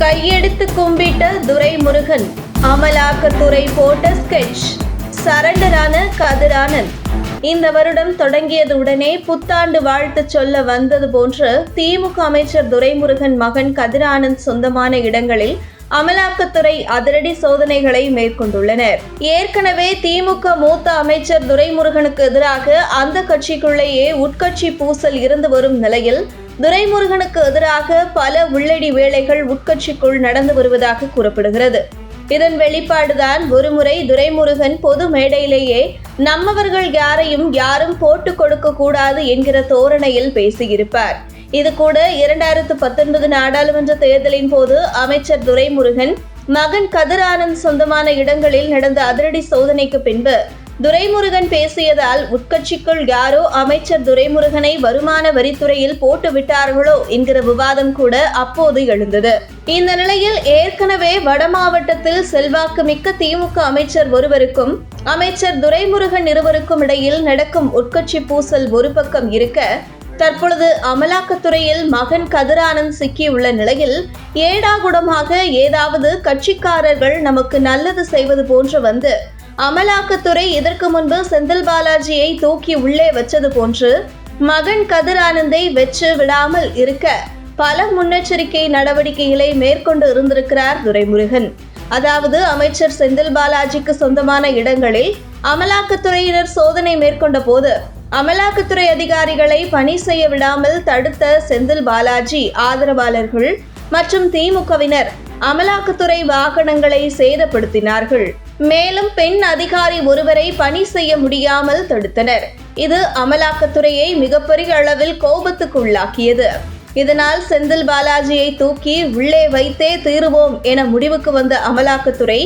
கையெடுத்து கும்பிட்ட துரைமுருகன் அமலாக்கத்துறை போட்ட ஸ்கெட்ச் சரண்டரான கதிரானந்த் இந்த வருடம் தொடங்கியது உடனே புத்தாண்டு வாழ்த்து சொல்ல வந்தது போன்று திமுக அமைச்சர் துரைமுருகன் மகன் கதிரானந்த் சொந்தமான இடங்களில் அமலாக்கத்துறை அதிரடி சோதனைகளை மேற்கொண்டுள்ளனர். ஏற்கனவே திமுக மூத்த அமைச்சர் துரைமுருகனுக்கு எதிராக அந்த கட்சிக்குள்ளேயே உட்கட்சி பூசல் இருந்து வரும் நிலையில் துரைமுருகனுக்கு எதிராக பல உள்ளடி வேலைகள் உட்கட்சிக்குள் நடந்து வருவதாக கூறப்படுகிறது. இதன் வெளிப்பாடுதான் ஒருமுறை துரைமுருகன் பொது மேடையிலேயே நம்மவர்கள் யாரையும் யாரும் போட்டு கொடுக்க கூடாது என்கிற தோரணையில் பேசியிருப்பார். இது கூட இரண்டாயிரத்து பத்தொன்பது நாடாளுமன்ற தேர்தலின் போது அமைச்சர் துரைமுருகன் மகன் கதிரானந்த் சொந்தமான இடங்களில் நடந்த அதிரடி சோதனைக்கு பின்பு துரைமுருகன் பேசியதால் உட்கட்சிக்குள் யாரோ அமைச்சர் துரைமுருகனை வருமான வரித்துறையில் போட்டு விட்டார்களோ என்கிற விவாதம் கூட அப்போது எழுந்தது. இந்த நிலையில் ஏற்கனவே வட மாவட்டத்தில் செல்வாக்கு மிக்க திமுக அமைச்சர் ஒருவருக்கும் அமைச்சர் துரைமுருகன் இருவருக்கும் இடையில் நடக்கும் உட்கட்சி பூசல் ஒரு பக்கம் இருக்க தற்பொழுது அமலாக்கத்துறையில் மகன் கதிரானந்த் சிக்கியுள்ள நிலையில் ஏடாகுடமாக ஏதாவது கட்சிக்காரர்கள் நமக்கு நல்லது செய்வது போன்று வந்து அமலாக்கத்துறை இதற்கு முன்பு செந்தில் பாலாஜியை தூக்கி உள்ளே வச்சது போன்று மகன் கதிர் ஆனந்தை வெச்சு விடாமல் இருக்க பல முன்னெச்சரிக்கை நடவடிக்கைகளை மேற்கொண்டு இருந்திருக்கிறார் துரைமுருகன். அதாவது அமைச்சர் செந்தில் பாலாஜிக்கு சொந்தமான இடங்களில் அமலாக்கத்துறையினர் சோதனை மேற்கொண்ட போது அமலாக்கத்துறை அதிகாரிகளை பணி செய்ய விடாமல் தடுத்த செந்தில் பாலாஜி ஆதரவாளர்கள் மற்றும் திமுகவினர் அமலாக்கத்துறை வாகனங்களை சேதப்படுத்தினார்கள். மேலும் பெண் அதிகாரி ஒருவரை பணி செய்ய முடியாமல் தடுத்தனர். இது அமலாக்கத்துறையை மிகப்பெரிய அளவில் கோபத்துக்குள்ளாக்கியது. இதனால் செந்தில் பாலாஜியை தூக்கி உள்ளே வைத்தே தீருவோம் என முடிவுக்கு வந்த அமலாக்கத்துறை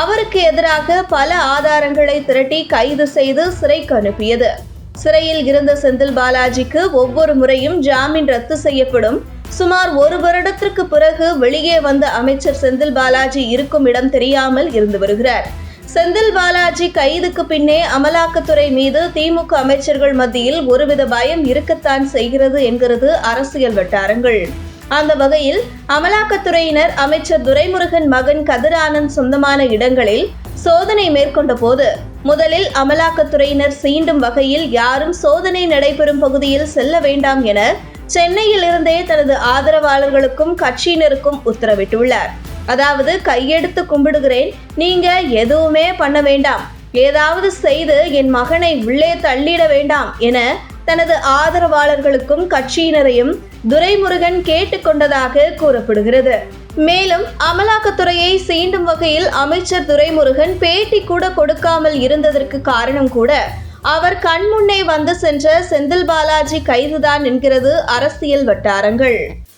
அவருக்கு எதிராக பல ஆதாரங்களை திரட்டி கைது செய்து சிறைக்கு அனுப்பியது. சிறையில் இருந்த செந்தில் பாலாஜிக்கு ஒவ்வொரு முறையும் ஜாமீன் ரத்து செய்யப்படும் சுமார் ஒரு வருடத்திற்கு பிறகு வெளியே வந்த அமைச்சர் செந்தில் பாலாஜி இருக்கும் இடம் தெரியாமல் இருந்து வருகிறார். செந்தில் பாலாஜி கைதுக்கு பின்னே அமலாக்கத்துறை மீது திமுக அமைச்சர்கள் மத்தியில் ஒருவித பயம் இருக்கத்தான் செய்கிறது என்கிறது அரசியல் வட்டாரங்கள். அந்த வகையில் அமலாக்கத்துறையினர் அமைச்சர் துரைமுருகன் மகன் கதிரானந்த் சொந்தமான இடங்களில் சோதனை மேற்கொண்ட போது முதலில் அமலாக்கத்துறையினர் சீண்டும் வகையில் யாரும் சோதனை நடைபெறும் பகுதியில் செல்ல வேண்டாம் என சென்னையில் இருந்தே தனது ஆதரவாளர்களுக்கும் கட்சியினருக்கும் உத்தரவிட்டுள்ளார். அதாவது கையெடுத்து கும்பிடுகிறேன். நீங்க எதுவுமே பண்ண வேண்டாம். ஏதாவது செய்து என் மகனை உள்ளே தள்ளிட வேண்டாம் என தனது ஆதரவாளர்களுக்கும் கட்சியினரையும் துரைமுருகன் கேட்டுக்கொண்டதாக கூறப்படுகிறது. மேலும் அமலாக்கத்துறையை சீண்டும் வகையில் அமைச்சர் துரைமுருகன் பேட்டி கூட கொடுக்காமல் இருந்ததற்கு காரணம் கூட அவர் கண்முன்னே வந்து சென்ற செந்தில் பாலாஜி கைதுதான் என்கிறது அரசியல் வட்டாரங்கள்.